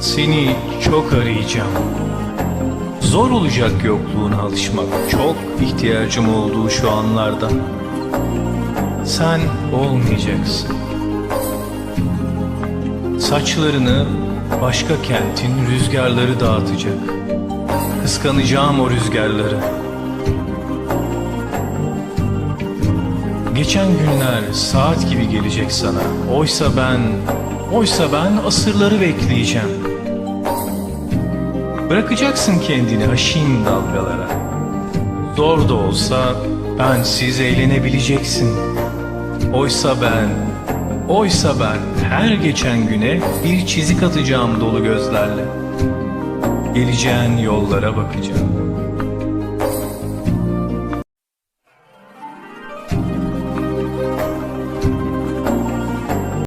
Seni çok arayacağım. Zor olacak yokluğuna alışmak. Çok ihtiyacım olduğu şu anlarda. Sen olmayacaksın. Saçlarını başka kentin rüzgarları dağıtacak. Kıskanacağım o rüzgarları. Geçen günler saat gibi gelecek sana. Oysa ben, oysa ben asırları bekleyeceğim. Bırakacaksın kendini haşin dalgalara. Zor da olsa bensiz eğlenebileceksin. Oysa ben, oysa ben her geçen güne bir çizik atacağım dolu gözlerle. Geleceğin yollara bakacağım.